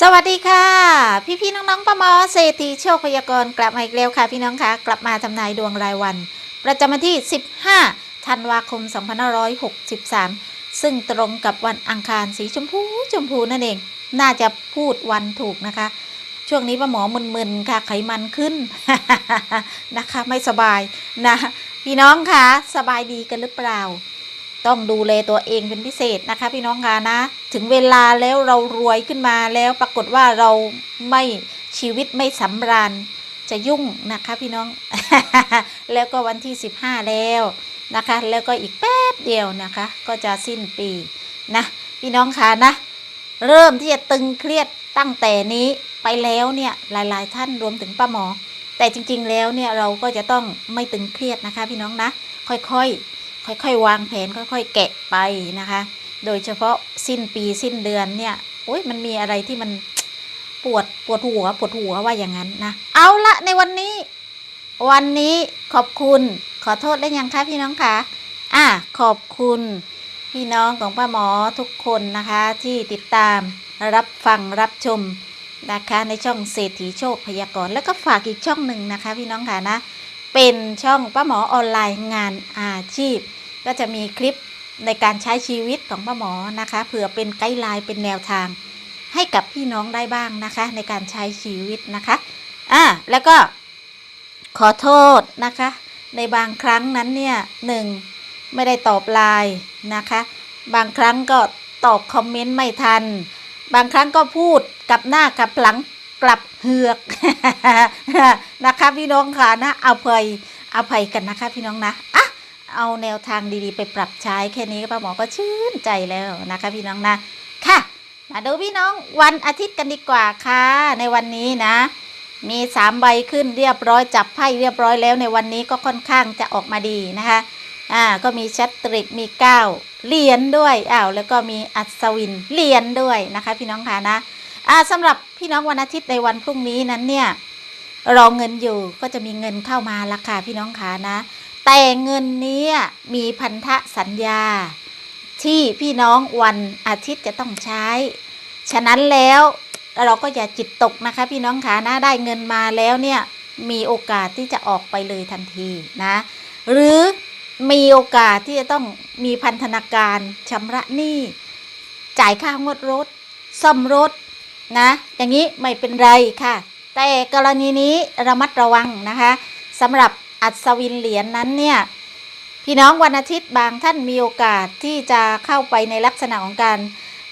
สวัสดีค่ะ พี่พี่น้องๆป้าหมอเศรษฐีโชคพยากรณ์กลับมาอีกแล้วค่ะพี่น้องคะกลับมาทำนายดวงรายวัน ประจำวันที่ 15 ธันวาคม 2563 ซึ่งตรงกับวันอังคารสีชมพูชมพูนั่นเอง น่าจะพูดวันถูกนะคะ ช่วงนี้ป้าหมอมึนๆค่ะไขมันขึ้นนะคะ ไม่สบายนะ พี่น้องคะสบายดีกันหรือเปล่า ต้องดูแลตัวเองเป็นพิเศษนะคะพี่น้องคะนะ ถึงเวลาแล้วเรารวยขึ้นมาแล้วปรากฏว่าเราไม่ชีวิตไม่สำราญจะยุ่งนะคะพี่น้อง แล้วก็วันที่ 15 แล้วนะคะ แล้วก็อีกแป๊บเดียวนะคะ ก็จะสิ้นปีนะพี่น้องคะนะ เริ่มที่จะตึงเครียดตั้งแต่นี้ไปแล้วเนี่ยหลายๆท่านรวมถึงป้าหมอ แต่จริงๆแล้วเนี่ยเราก็จะต้องไม่ตึงเครียดนะคะพี่น้องนะ ค่อยๆ ค่อยๆ วางแผนค่อยๆ แกะไปนะคะ โดยเฉพาะสิ้นปีสิ้นเดือนเนี่ยโอ้ยมันมีอะไรที่มันปวดปวดหัวปวดหัวว่าอย่างนั้นนะ เอาละในวันนี้ วันนี้ขอบคุณขอโทษได้ยังคะพี่น้องคะอะขอบคุณพี่น้องของป้าหมอทุกคนนะคะ ที่ติดตามรับฟังรับชมนะคะในช่องเศรษฐีโชคพยากรณ์แล้วก็ฝากอีกช่องหนึ่งนะคะ พี่น้องค่ะนะ เป็นช่องป้าหมอออนไลน์งานอาชีพ ก็จะมีคลิปในการใช้ชีวิตของป้าหมอนะคะเผื่อเป็นไกด์ไลน์เป็นแนวทาง ให้กับพี่น้องได้บ้างนะคะ ในการใช้ชีวิตนะคะอ่าแล้วก็ขอโทษนะคะ ในบางครั้งนั้นเนี่ยหนึ่งไม่ได้ตอบไลน์นะคะ บางครั้งก็ตอบคอมเมนต์ไม่ทัน บางครั้งก็พูดกับหน้ากับหลัง กลับเหือกนะคะพี่น้องค่ะนะเอาภัยเอาภัยกันนะคะพี่น้องนะอะเอาแนวทางดีๆ ไปปรับใช้แค่นี้ป้าหมอก็ชื่นใจแล้วนะคะพี่น้องนะค่ะ มาดูพี่น้องวันอาทิตย์กันดีกว่าค่ะ ในวันนี้นะ มีสามใบขึ้นเรียบร้อยจับไพ่เรียบร้อยแล้วในวันนี้ก็ค่อนข้างจะออกมาดีนะคะอ่าก็มีชัตตริกมีเก้าเหรียญด้วยอ้าวแล้วก็มีอัศวินเหรียญด้วยนะคะ พี่น้องค่ะนะ สำหรับพี่น้องวันอาทิตย์ในวันพรุ่งนี้นั้นเนี่ยรอเงินอยู่ก็จะมีเงินเข้ามาละค่ะพี่น้องค่ะนะ แต่เงินนี้มีพันธะสัญญา ที่พี่น้องวันอาทิตย์จะต้องใช้ ฉะนั้นแล้วเราก็อย่าจิตตกนะคะ พี่น้องคะนะได้เงินมาแล้วเนี่ยมีโอกาสที่จะออกไปเลยทันทีนะ หรือมีโอกาสที่จะต้องมีพันธนาการชำระหนี้จ่ายค่างวดรถ ซ่อมรถ นะ อย่างนี้ไม่เป็นไรค่ะ แต่กรณีนี้ระมัดระวังนะคะสำหรับอัศวินเหรียญนนั้นเนี่ยพี่น้องวันอาทิตย์บางท่านมีโอกาสที่จะเข้าไปในลักษณะของการ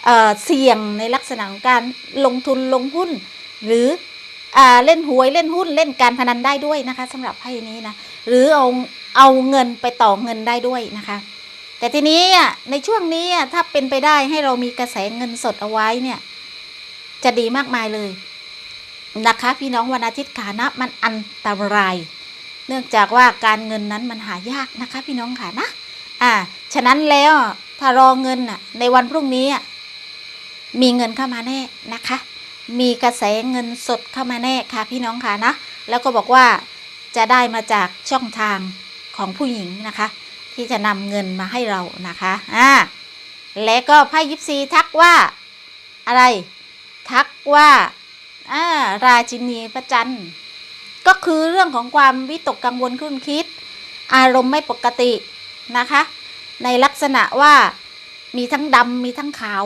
เเสี่ยงในลักษณะของการลงทุนลงหุ้น หรืออเล่นหวยเล่นหุ้นเล่นการพนันได้ด้วยนะคะสำหรับไพ่นี้นะหรือเอาเอาเงินไปต่อเงินได้ด้วยนะคะ แต่ทีนี้ในช่วงนี้ถ้าเป็นไปได้ให้เรามีกระแสเงินสดเอาไว้เนี่ย จะดีมากมายเลยนะคะ พี่น้องวันอาทิตย์ขานะมันอันตราย เนื่องจากว่าการเงินนั้นมันหายากนะคะ พี่น้องค่ะนะอ่า ฉะนั้นแล้วถ้ารอเงินน่ะ ในวันพรุ่งนี้อะมีเงินเข้ามาแน่นะคะ มีกระแสเงินสดเข้ามาแน่ค่ะ พี่น้องค่ะนะแล้วก็บอกว่าจะได้มาจากช่องทางของผู้หญิงนะคะ ที่จะนำเงินมาให้เรานะคะอ่าและก็ไพ่ยิปซีทักว่าอะไร ทักว่าอาราชินีพระจันก็คือเรื่องของความวิตกกังวลครุ่นคิด อารมณ์ไม่ปกตินะคะ ในลักษณะว่ามีทั้งดำมีทั้งขาว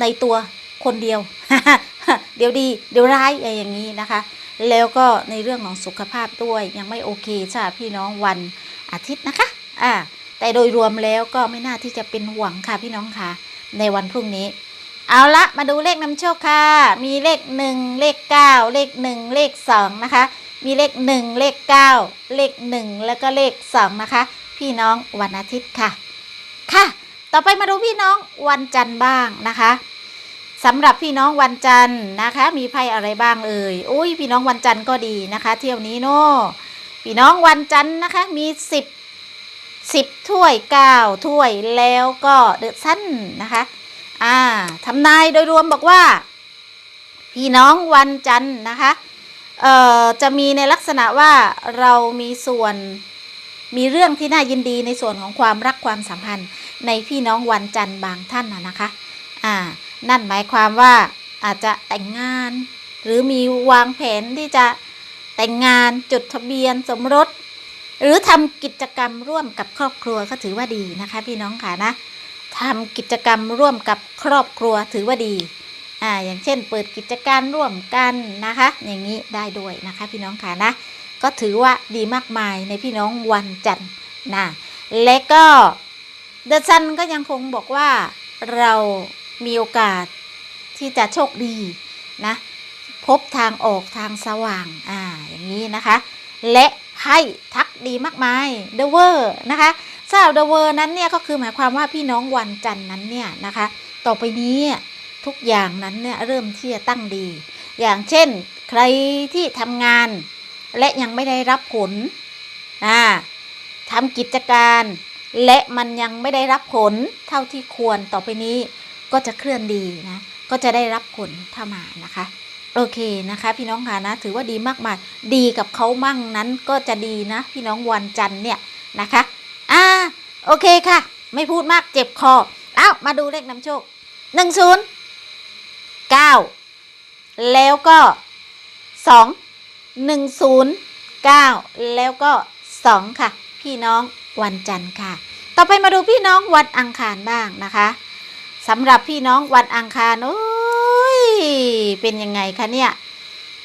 ในตัวคนเดียว เดี๋ยวดีเดี๋ยวร้ายอะไรอย่างนี้นะคะ แล้วก็ในเรื่องของสุขภาพด้วยยังไม่โอเคใช่พี่น้องวันอาทิตย์นะคะอ่าแต่โดยรวมแล้วก็ไม่น่าที่จะเป็นห่วงค่ะพี่น้องค่ะ ในวันพรุ่งนี้ เอาละมาดูเลขนำโชคค่ะ มีเลขหนึ่งเลขเก้าเลขหนึ่งเลขสองนะคะ มีเลขหนึ่งเลขเก้าเลขหนึ่งแล้วก็เลขสองนะคะ พี่น้องวันอาทิตย์ค่ะ ค่ะ ต่อไปมาดูพี่น้องวันจันทร์บ้างนะคะสำหรับพี่น้องวันจันทร์นะคะ มีไพ่อะไรบ้างเอ่ยอุ้ยพี่น้องวันจันทร์ก็ดีนะคะ เที่ยวนี้โน่พี่น้องวันจันทร์นะคะมีสิบสิบถ้วยเก้าถ้วยแล้วก็เดือะสั้นนะคะ อ่าทำนายโดยรวมบอกว่า พี่น้องวันจันทร์นะคะเอ่อจะมีในลักษณะว่าเรามีส่วนมีเรื่องที่น่ายินดีในส่วนของความรักความสัมพันธ์ในพี่น้องวันจันทร์บางท่านนะนะคะอ่านั่นหมายความว่าอาจจะแต่งงาน หรือมีวางแผนที่จะแต่งงานจดทะเบียนสมรส หรือทำกิจกรรมร่วมกับครอบครัวก็ถือว่าดีนะคะ พี่น้องค่ะนะ ทำกิจกรรมร่วมกับครอบครัวถือว่าดีอ่าอย่างเช่น เปิดกิจการร่วมกันนะคะ อย่างนี้ได้ด้วยนะคะพี่น้องค่ะนะ ก็ถือว่าดีมากมายในพี่น้องวันจันทร์นะและก็เดอะซันก็ยังคงบอกว่าเรามีโอกาสที่จะโชคดีนะพบทางออกทางสว่างอ่าอย่างนี้นะคะ และให้ทักดีมากมายเดเวอร์นะคะ สำหรับเดเวอร์นั้นเนี่ยก็คือหมายความว่าพี่น้องวันจันทร์นั้นเนี่ยนะคะ ต่อไปนี้ทุกอย่างนั้นเนี่ยเริ่มที่จะตั้งดี อย่างเช่น ใครที่ทำงาน และยังไม่ได้รับผลอ่าทำกิจการ และมันยังไม่ได้รับผลเท่าที่ควรต่อไปนี้ก็จะเคลื่อนดีนะ ก็จะได้รับผลเข้ามานะคะโอเคนะคะ พี่น้องค่ะนะถือว่าดีมากมายดีกับเขามั่งนั้นก็จะดีนะ พี่น้องวันจันทร์เนี่ยนะคะ อ่า โอเคค่ะ ไม่พูดมากเจ็บคอ เอ้า มาดูเลขนำโชคหนึ่งศูนย์เก้าแล้วก็สองหนึ่งศูนย์เก้าแล้วก็สองค่ะ พี่น้องวันจันทร์ค่ะ ต่อไปมาดูพี่น้องวันอังคารบ้างนะคะสำหรับพี่น้องวันอังคารโอ้ยเป็นยังไงคะเนี่ย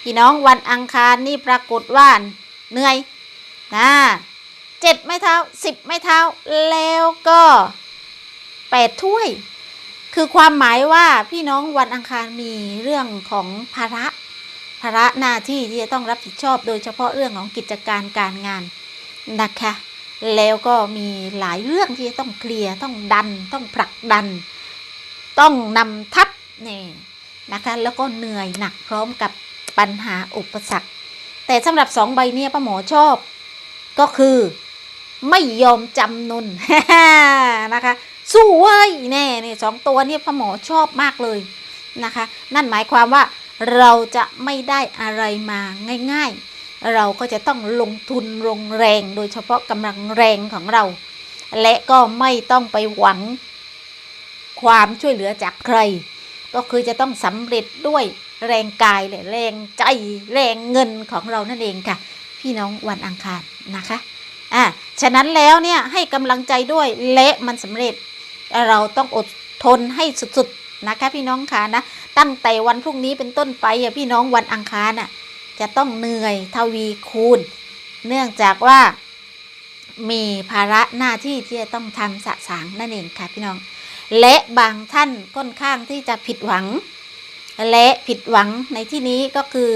พี่น้องวันอังคารนี่ปรากฏว่าเหนื่อยนะ เจ็ดไม้เท้าสิบไม้เท้า แล้วก็แปดถ้วย คือความหมายว่าพี่น้องวันอังคารมีเรื่องของภาระภาระหน้าที่ที่จะต้องรับผิดชอบโดยเฉพาะเรื่องของกิจการการงานนะคะ แล้วก็มีหลายเรื่องที่จะต้องเคลียร์ต้องดัน ต้องผลักดัน ต้องนำทัพนี่นะคะแล้วก็เหนื่อยหนักพร้อมกับปัญหาอุปสรรค แต่สำหรับสองใบเนี้ป้าหมอชอบก็คือ ไม่ยอมจำนนนะคะ สู้เว้ยแน่เนี่ยสองตัวเนี่ยพ่อหมอชอบมากเลยนะคะ นั่นหมายความว่าเราจะไม่ได้อะไรมาง่ายๆ เราก็จะต้องลงทุนลงแรง โดยเฉพาะกำลังแรงของเรา และก็ไม่ต้องไปหวังความช่วยเหลือจากใคร ก็คือจะต้องสำเร็จด้วยแรงกายและแรงใจแรงเงินของเรานั่นเองค่ะ พี่น้องวันอังคารนะคะ อะฉะนั้นแล้วเนี่ยให้กำลังใจด้วยและมันสำเร็จ เราต้องอดทนให้สุดๆนะคะพี่น้องค่ะนะ ตั้งแต่วันพรุ่งนี้เป็นต้นไปอะพี่น้องวันอังคารน่ะจะต้องเหนื่อยทวีคูณ เนื่องจากว่ามีภาระหน้าที่ที่จะต้องทำสะสางนั่นเองค่ะพี่น้อง และบางท่านค่อนข้างที่จะผิดหวัง และผิดหวังในที่นี้ก็คือ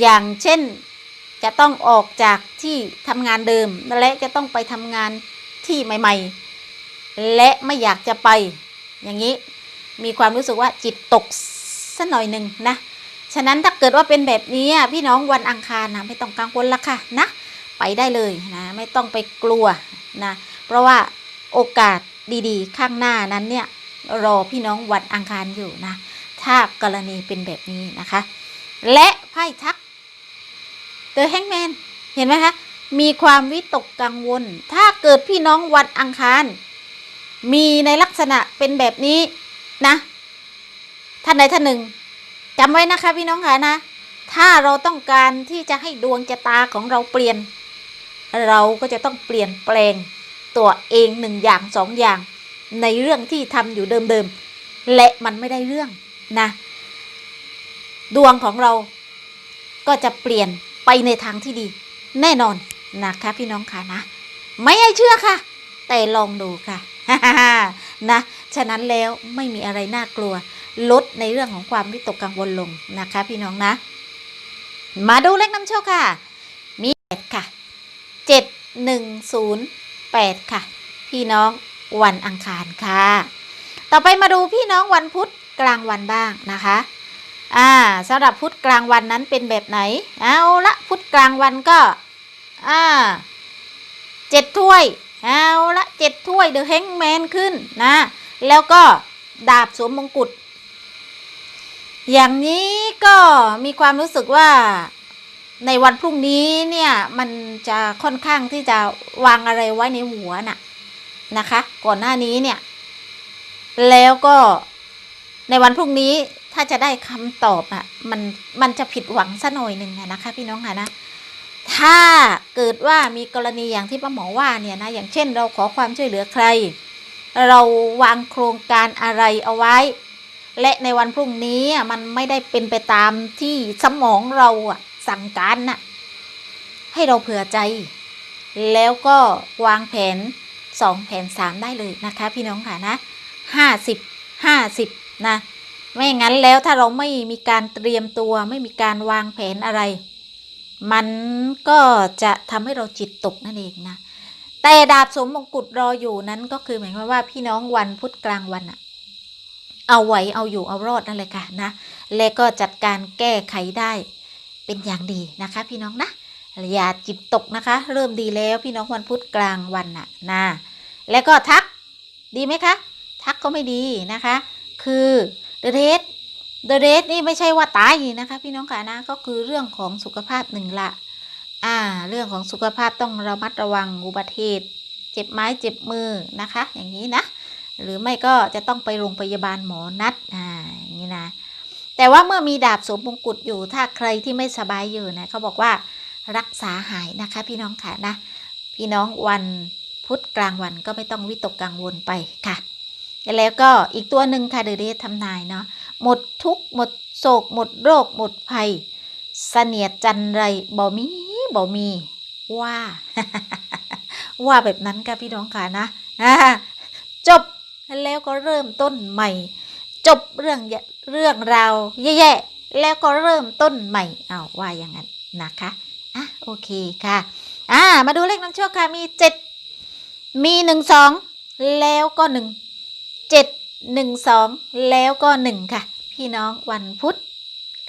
อย่างเช่น จะต้องออกจากที่ทำงานเดิม และจะต้องไปทำงานที่ใหม่ ๆ และไม่อยากจะไป อย่างนี้มีความรู้สึกว่าจิตตกสักหน่อยหนึ่งนะ ฉะนั้นถ้าเกิดว่าเป็นแบบนี้พี่น้องวันอังคารนะไม่ต้องกังวลละค่ะนะไปได้เลยนะไม่ต้องไปกลัวนะเพราะว่าโอกาสดีๆ ข้างหน้านั้นเนี่ยรอพี่น้องวันอังคารอยู่นะ ถ้ากรณีเป็นแบบนี้นะคะ และไพ่ทัก เดอะแฮงแมนเห็นไหมคะ มีความวิตกกังวล ถ้าเกิดพี่น้องวันอังคาร มีในลักษณะเป็นแบบนี้นะ ท่านใดท่านหนึ่งจำไว้นะคะพี่น้องค่ะนะ ถ้าเราต้องการที่จะให้ดวงชะตาของเราเปลี่ยน เราก็จะต้องเปลี่ยนแปลงตัวเองหนึ่งอย่างสองอย่าง ในเรื่องที่ทำอยู่เดิมๆ และมันไม่ได้เรื่องนะ ดวงของเราก็จะเปลี่ยน ไปในทางที่ดี แน่นอนนะคะพี่น้องค่ะนะ ไม่ให้เชื่อค่ะ แต่ลองดูค่ะนะ ฉะนั้นแล้วไม่มีอะไรน่ากลัว ลดในเรื่องของความวิตกกังวลลงนะคะ พี่น้องนะ มาดูเลขนำโชคค่ะ มีแปดค่ะเจ็ดหนึ่งศูนย์แปดค่ะ พี่น้องวันอังคารค่ะ ต่อไปมาดูพี่น้องวันพุธกลางวันบ้างนะคะ อ่าสำหรับพุธกลางวันนั้นเป็นแบบไหน เอาละพุธกลางวันก็อ่าเจ็ดถ้วย เอาละเจ็ดถ้วยเดอะแฮงแมนขึ้นนะ แล้วก็ดาบสวมมงกุฎอย่างนี้ก็มีความรู้สึกว่าในวันพรุ่งนี้เนี่ย มันจะค่อนข้างที่จะวางอะไรไว้ในหัวน่ะนะคะ ก่อนหน้านี้เนี่ย แล้วก็ในวันพรุ่งนี้ ถ้าจะได้คำตอบอะมันมันจะผิดหวังซะหน่อยหนึ่งนะคะ พี่น้องค่ะนะถ้าเกิดว่ามีกรณีอย่างที่ป้าหมอว่าเนี่ยนะอย่างเช่นเราขอความช่วยเหลือใคร เราวางโครงการอะไรเอาไว้ และในวันพรุ่งนี้อะมันไม่ได้เป็นไปตามที่สมองเราสั่งการน่ะให้เราเผื่อใจ แล้วก็วางแผนสองแผนสามได้เลยนะคะ พี่น้องค่ะนะห้าสิบห้าสิบนะ ไม่งั้นแล้วถ้าเราไม่มีการเตรียมตัว ไม่มีการวางแผนอะไร มันก็จะทำให้เราจิตตกนั่นเองนะแต่ดาบสมมงกุฎรออยู่นั้นก็คือหมายความว่าพี่น้องวันพุธกลางวันอะเอาไหวเอาอยู่เอารอดนั่นเลยค่ะนะและก็จัดการแก้ไขได้เป็นอย่างดีนะคะ พี่น้องนะอย่าจิตตกนะคะ เริ่มดีแล้วพี่น้องวันพุธกลางวันน่ะนะแล้วก็ทักดีไหมคะ ทักก็ไม่ดีนะคะ คือ เดเรสเดเรสนี่ไม่ใช่ว่าตายนะคะ พี่น้องค่ะนะก็คือเรื่องของสุขภาพหนึ่งละอ่า เรื่องของสุขภาพต้องระมัดระวังอุบัติเหตุเจ็บไม้เจ็บมือนะคะ อย่างนี้นะ หรือไม่ก็จะต้องไปโรงพยาบาลหมอนัดอ่าอย่างนี้นะแต่ว่าเมื่อมีดาบสวมมงกุฎอยู่ถ้าใครที่ไม่สบายอยู่นะเขาบอกว่ารักษาหายนะคะ พี่น้องค่ะนะ พี่น้องวันพุธกลางวันก็ไม่ต้องวิตกกังวลไปค่ะ แล้วก็อีกตัวหนึ่งค่ะเดยวเดททำนายเนาะหมดทุกหมดโศก หมดโรค หมดภัยเสนียดจันไรบ่มีบ่มีว่า ว่าแบบนั้นค่ะพี่น้องค่ะนะจบแล้วก็เริ่มต้นใหม่ จบเรื่องเรื่องราวแย่ๆแล้วก็เริ่มต้นใหม่เอาว่าอย่างนั้นนะคะอะโอเคค่ะอ่ามาดูเลขนำโชคค่ะมีเจ็ดมีหนึ่งสองแล้วก็หนึ่ง เจ็ดหนึ่งสองแล้วก็หนึ่งค่ะ พี่น้องวันพุธ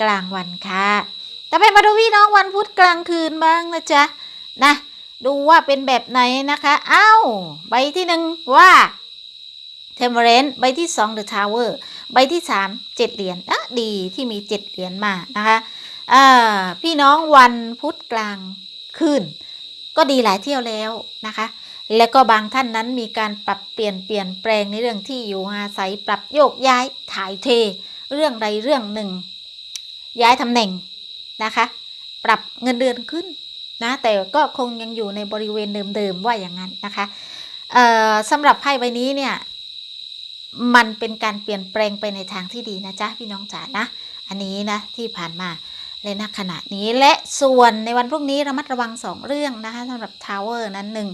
กลางวันค่ะต่อไปมาดูพี่น้องวันพุธกลางคืนบ้างนะจ๊ะนะดูว่าเป็นแบบไหนนะคะเอ้าใบที่หนึ่งว่าเทมเรนใบที่สองเดอะทาวเวอร์ใบที่สามเจ็ดเหรียญอะดีที่มีเจ็ดเหรียญมานะคะอ่าพี่น้องวันพุธกลางคืนก็ดีหลายเที่ยวแล้วนะคะ แล้วก็บางท่านนั้นมีการปรับเปลี่ยนเปลี่ยนแปลงในเรื่องที่อยู่อาศัยปรับโยกย้ายถ่ายเท เรื่องใดเรื่องหนึ่ง ย้ายตำแหน่งนะคะ ปรับเงินเดือนขึ้นนะแต่ก็คงยังอยู่ในบริเวณเดิมๆว่าอย่างนั้นนะคะสำหรับไพ่ใบนี้เนี่ยมันเป็นการเปลี่ยนแปลงไปในทางที่ดีนะจ๊ะพี่น้องจ๋านะ อันนี้นะที่ผ่านมาเลยนะขณะนี้และส่วนในวันพรุ่งนี้ระมัดระวังสองเรื่องนะคะสำหรับทาวเวอร์นั้นหนึ่ง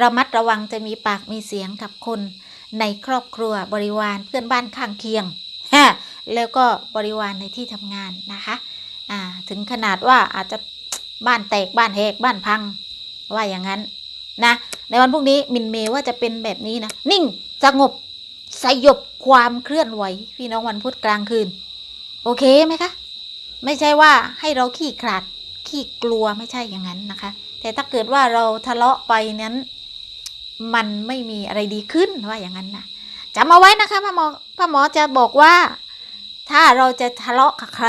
ระมัดระวังจะมีปากมีเสียงกับคน ในครอบครัวบริวารเพื่อนบ้านข้างเคียงฮะแล้วก็บริวารในที่ทำงานนะคะอ่าถึงขนาดว่าอาจจะบ้านแตกบ้านแหกบ้านพัง ว่าอย่างนั้นนะในวันพรุ่งนี้มินเมยว่าจะเป็นแบบนี้นะนิ่งสงบสยบความเคลื่อนไหว พี่น้องวันพุธกลางคืน โอเคไหมคะ ไม่ใช่ว่าให้เราขี้ขลาดขี้กลัวไม่ใช่อย่างนั้นนะคะ แต่ถ้าเกิดว่าเราทะเลาะไปนั้น มันไม่มีอะไรดีขึ้นว่าอย่างนั้นนะจำเอาไว้นะคะพ่อหมอพ่อหมอจะบอกว่า ถ้าเราจะทะเลาะกับใคร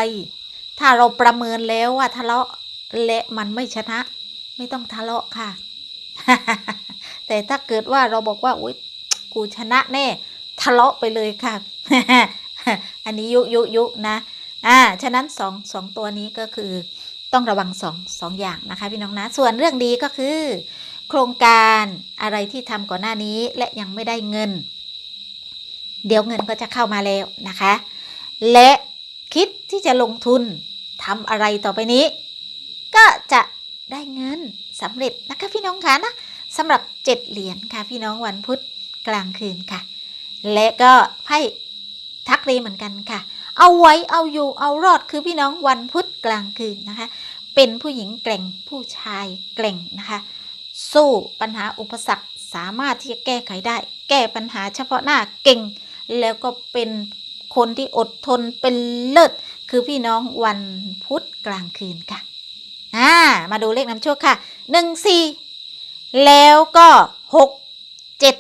ถ้าเราประเมินแล้วว่าทะเลาะและมันไม่ชนะ ไม่ต้องทะเลาะค่ะ แต่ถ้าเกิดว่าเราบอกว่าอุ้ยกูชนะแน่ ทะเลาะไปเลยค่ะ อันนี้ยุยุยุนะอ่าฉะนั้นสองสองตัวนี้ก็คือต้องระวังสองสองอย่างนะคะพี่น้องนะ ส่วนเรื่องดีก็คือ โครงการอะไรที่ทำก่อนหน้านี้และยังไม่ได้เงิน เดี๋ยวเงินก็จะเข้ามาแล้วนะคะ และคิดที่จะลงทุนทำอะไรต่อไปนี้ ก็จะได้เงินสำเร็จนะคะพี่น้องคะนะสำหรับเจ็ดเหรียญค่ะพี่น้องวันพุธกลางคืนค่ะ และก็ไพ่ทักเรเหมือนกันค่ะ เอาไว้เอาอยู่เอารอดคือพี่น้องวันพุธกลางคืนนะคะ เป็นผู้หญิงแกร่งผู้ชายแกร่งนะคะ สู้ปัญหาอุปสรรคสามารถที่จะแก้ไขได้ แก้ปัญหาเฉพาะหน้าเก่ง แล้วก็เป็นคนที่อดทนเป็นเลิศ คือพี่น้องวันพุธกลางคืนค่ะอ่ามาดูเลขนำโชคค่ะหนึ่งสี่แล้วก็หกเจ็ด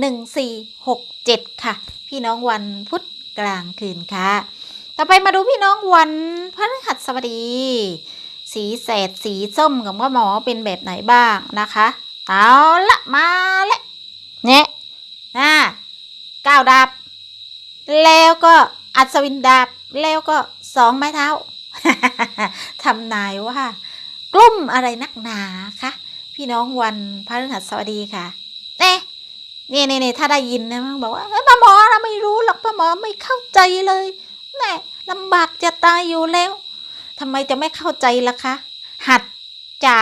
หนึ่งสี่หกเจ็ดค่ะ พี่น้องวันพุธกลางคืนค่ะ ต่อไปมาดูพี่น้องวันพฤหัสบดี สีแสดสีส้มกับพ่อหมอเป็นแบบไหนบ้างนะคะ เอาละมาละเนี่ยอ่าก้าวดาบ แล้วก็อัศวินดาบ แล้วก็สองไม้เท้าทำนายว่ากลุ่มอะไรนักหนาคะพี่น้องวันพฤหัสบดีค่ะเนี่ยเนี่ยเนี่ยถ้าได้ยินนะมันบอกว่าเฮ้ยป้าหมอเราไม่รู้หรอกป้าหมอไม่เข้าใจเลยแน่ลำบากจะตายอยู่แล้ว ทำไมจะไม่เข้าใจล่ะคะ หัดจ๋า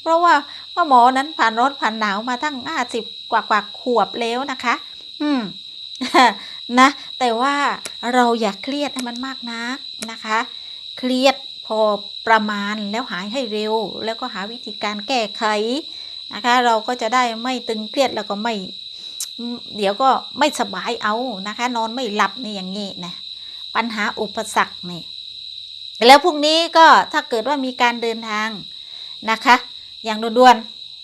เพราะว่าป้าหมอนั้นผ่านร้อนผ่านหนาวมาตั้งห้าสิบกว่ากว่าขวบแล้วนะคะ อืมนะ แต่ว่าเราอย่าเครียดให้มันมากนักนะคะ เครียดพอประมาณแล้วหายให้เร็ว แล้วก็หาวิธีการแก้ไขนะคะ เราก็จะได้ไม่ตึงเครียดแล้วก็ไม่ เดี๋ยวก็ไม่สบายเอานะคะ นอนไม่หลับนี่อย่างงี้นะปัญหาอุปสรรคนี่ แล้วพรุ่งนี้ก็ถ้าเกิดว่ามีการเดินทางนะคะ อย่างด่วน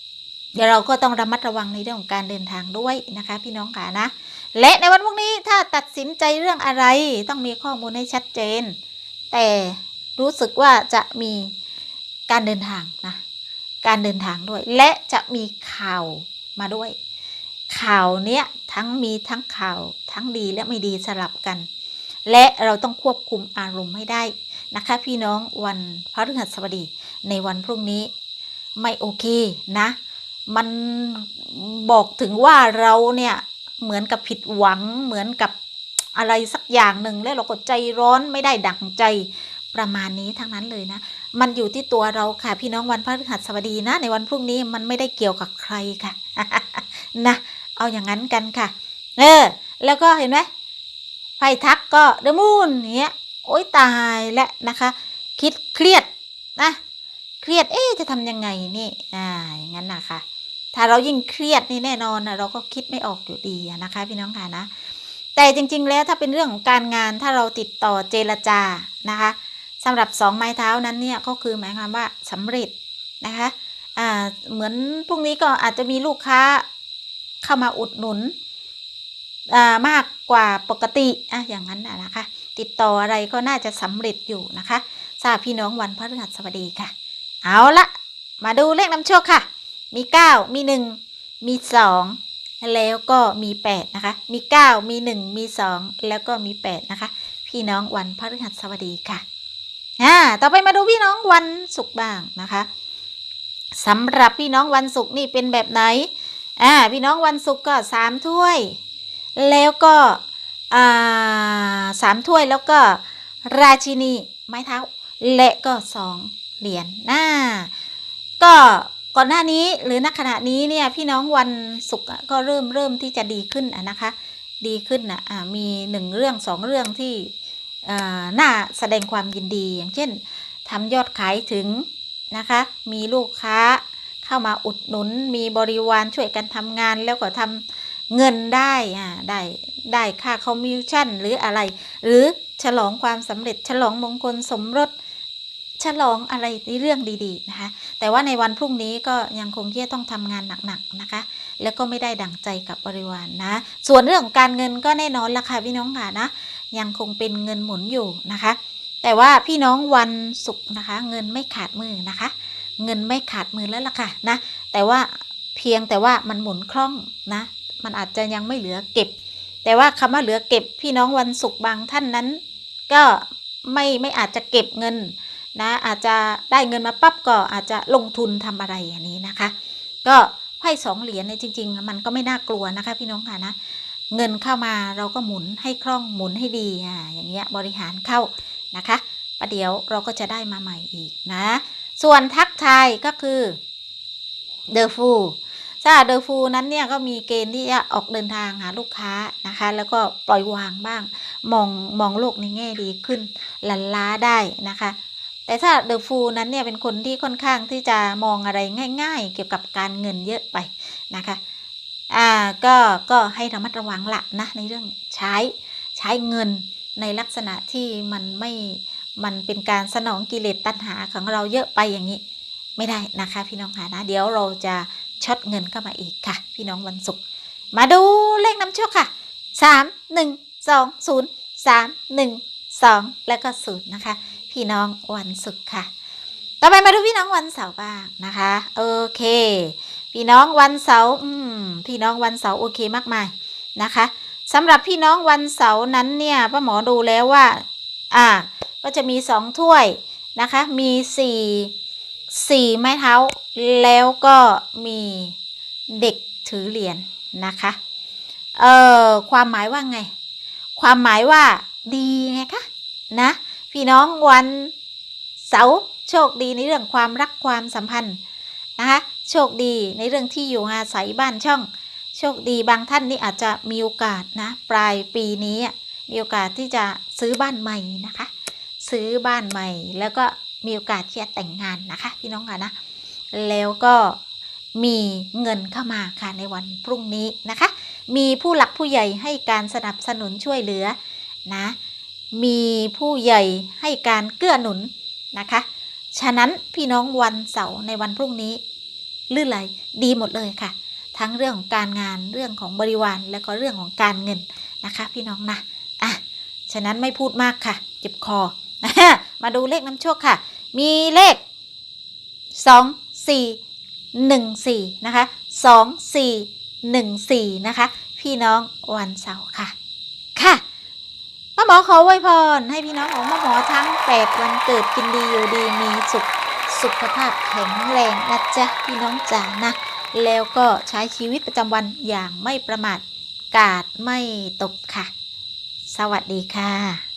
ๆเดี๋ยวเราก็ต้องระมัดระวังในเรื่องของการเดินทางด้วยนะคะ พี่น้องค่ะนะ และในวันพรุ่งนี้ถ้าตัดสินใจเรื่องอะไรต้องมีข้อมูลให้ชัดเจน แต่รู้สึกว่าจะมีการเดินทางนะการเดินทางด้วย และจะมีข่าวมาด้วย ข่าวเนี้ยทั้งมีทั้งข่าวทั้งดีและไม่ดีสลับกัน และเราต้องควบคุมอารมณ์ให้ได้ นะคะ พี่น้องวันพระฤหัสบดีในวันพรุ่งนี้ไม่โอเคนะ มันบอกถึงว่าเราเนี่ยเหมือนกับผิดหวังเหมือนกับอะไรสักอย่างหนึ่งแล้วเราก็ใจร้อนไม่ได้ดั่งใจประมาณนี้ทั้งนั้นเลยนะ มันอยู่ที่ตัวเราค่ะ พี่น้องวันพฤหัสบดีนะ ในวันพรุ่งนี้มันไม่ได้เกี่ยวกับใครค่ะนะเอาอย่างนั้นกันค่ะ เออ แล้วก็เห็นไหมไฟทักก็เดมูนเนี้ย โอ๊ยตายแล้วนะคะ คิดเครียดนะเครียดเอ๊จะทำยังไงนี่อ่าอย่างนั้นนะคะ ถ้าเรายิ่งเครียดนี่แน่นอนนะเราก็คิดไม่ออกอยู่ดีนะคะ พี่น้องค่ะนะ แต่จริงๆแล้วถ้าเป็นเรื่องของการงานถ้าเราติดต่อเจรจานะคะสำหรับสองไม้เท้านั้นเนี่ยก็คือหมายความว่าสำเร็จนะคะอ่าเหมือนพรุ่งนี้ก็อาจจะมีลูกค้าเข้ามาอุดหนุน มากกว่าปกติอะอย่างนั้นนะคะ ติดต่ออะไรก็น่าจะสำเร็จอยู่นะคะทราบพี่น้องวันพฤหัสบดีค่ะ เอาละมาดูเลขนำโชคค่ะ มีเก้ามีหนึ่งมีสองแล้วก็มีแปดนะคะ มีเก้ามีหนึ่งมีสองแล้วก็มีแปดนะคะ พี่น้องวันพฤหัสบดีค่ะอ่าต่อไปมาดูพี่น้องวันศุกร์บ้างนะคะสำหรับพี่น้องวันศุกร์นี่เป็นแบบไหนอ่าพี่น้องวันศุกร์ก็สามถ้วย แล้วก็สามถ้วยแล้วก็ราชินีไม้เท้า และก็สองเหรียญหน้า ก็ก่อนหน้านี้หรือณขณะนี้เนี่ยพี่น้องวันศุกร์ก็เริ่มเริ่มที่จะดีขึ้นะนะคะ ดีขึ้นนะอ่ามีหนึ่งเรื่องสองเรื่องที่อ่าน่าแสดงความยินดีอย่างเช่นทำยอดขายถึงนะคะ มีลูกค้าเข้ามาอุดหนุน มีบริวารช่วยกันทำงานแล้วก็ทำ เงินได้อ่าได้ได้ค่าคอมมิชชั่นหรืออะไร หรือฉลองความสำเร็จฉลองมงคลสมรสฉลองอะไรในเรื่องดีๆนะคะ แต่ว่าในวันพรุ่งนี้ก็ยังคงที่จะต้องทำงานหนักๆนะคะ แล้วก็ไม่ได้ดั่งใจกับบริวารนนะ ส่วนเรื่องของการเงินก็แน่นอนละค่ะพี่น้องค่ะนะ ยังคงเป็นเงินหมุนอยู่นะคะ แต่ว่าพี่น้องวันศุกร์นะคะ เงินไม่ขาดมือนะคะ เงินไม่ขาดมือแล้วล่ะค่ะนะ แต่ว่าเพียงแต่ว่ามันหมุนคล่องนะ มันอาจจะยังไม่เหลือเก็บ แต่ว่าคำว่าเหลือเก็บพี่น้องวันศุกร์บางท่านนั้น ก็ไม่ไม่อาจจะเก็บเงินนะอาจจะได้เงินมาปั๊บก็อาจจะลงทุนทำอะไรอย่างนี้นะคะ ก็ไพ่สองเหรียญเนี่ยจริง ๆ มันก็ไม่น่ากลัวนะคะ พี่น้องค่ะนะเงินเข้ามาเราก็หมุนให้คล่องหมุนให้ดีอ่าอย่างเงี้ยบริหารเข้านะคะประเดี๋ยวเราก็จะได้มาใหม่อีกนะ ส่วนทักทายก็คือเด อฟูถ้าเดอฟูนั้นเนี่ยก็มีเกณฑ์ที่จะออกเดินทางหาลูกค้านะคะ แล้วก็ปล่อยวางบ้าง มองมองโลกในแง่ดีขึ้นลันล้าได้นะคะ แต่ถ้าเดอะฟูนั้นเนี่ยเป็นคนที่ค่อนข้างที่จะมองอะไรง่าย ๆ เกี่ยวกับการเงินเยอะไปนะคะอ่าก็ก็ให้ระมัดระวังละนะในเรื่องใช้ใช้เงินในลักษณะที่มันไม่มันเป็นการสนองกิเลสตัณหาของเราเยอะไปอย่างนี้ ไม่ได้นะคะ พี่น้องค่ะนะ เดี๋ยวเราจะ ช็อตเงินเข้ามาอีกค่ะ พี่น้องวันศุกร์มาดูเลขน้ำโชคค่ะสามหนึ่งสองศูนย์สามหนึ่งสองแล้วก็ศูนย์นะคะ พี่น้องวันศุกร์ค่ะ ต่อไปมาดูพี่น้องวันเสาร์บ้างนะคะโอเค พี่น้องวันเสาร์อืมพี่น้องวันเสาร์โอเคมากมายนะคะสำหรับพี่น้องวันเสาร์นั้นเนี่ยป้าหมอดูแล้วว่า อ่า ก็จะมีสองถ้วยนะคะ มีสี่ สี่ไม้เท้า แล้วก็มีเด็กถือเหรียญนะคะ เอ่อความหมายว่าไง ความหมายว่าดีไงคะนะ พี่น้องวันเสาร์โชคดีในเรื่องความรักความสัมพันธ์นะคะโชคดีในเรื่องที่อยู่อาศัยบ้านช่อง โชคดีบางท่านนี่อาจจะมีโอกาสนะปลายปีนี้มีโอกาสที่จะซื้อบ้านใหม่นะคะ ซื้อบ้านใหม่แล้วก็ มีโอกาสที่จะแต่งงานนะคะพี่น้องค่ะนะแล้วก็มีเงินเข้ามาค่ะในวันพรุ่งนี้นะคะ มีผู้หลักผู้ใหญ่ให้การสนับสนุนช่วยเหลือนะมีผู้ใหญ่ให้การเกื้อหนุนนะคะ ฉะนั้นพี่น้องวันเสาร์ในวันพรุ่งนี้ลื่นไหลดีหมดเลยค่ะ ทั้งเรื่องของการงานเรื่องของบริวารแล้วก็เรื่องของการเงินนะคะ พี่น้องนะอะฉะนั้นไม่พูดมากค่ะ เจ็บคอ มาดูเลขน้ำโชคค่ะ มีเลขสองสี่หนึ่งสี่นะคะสองสี่หนึ่งสี่นะคะ พี่น้องวันเสาร์ค่ะ ค่ะป้าหมอขอไวยพรให้พี่น้องของป้าหมอทั้งแปดวันเกิดกินดีอยู่ดีมีสุขสุขภาพแข็งแรงนะจ๊ะพี่น้องจ๋านะ แล้วก็ใช้ชีวิตประจำวันอย่างไม่ประมาทกาดไม่ตกค่ะ สวัสดีค่ะ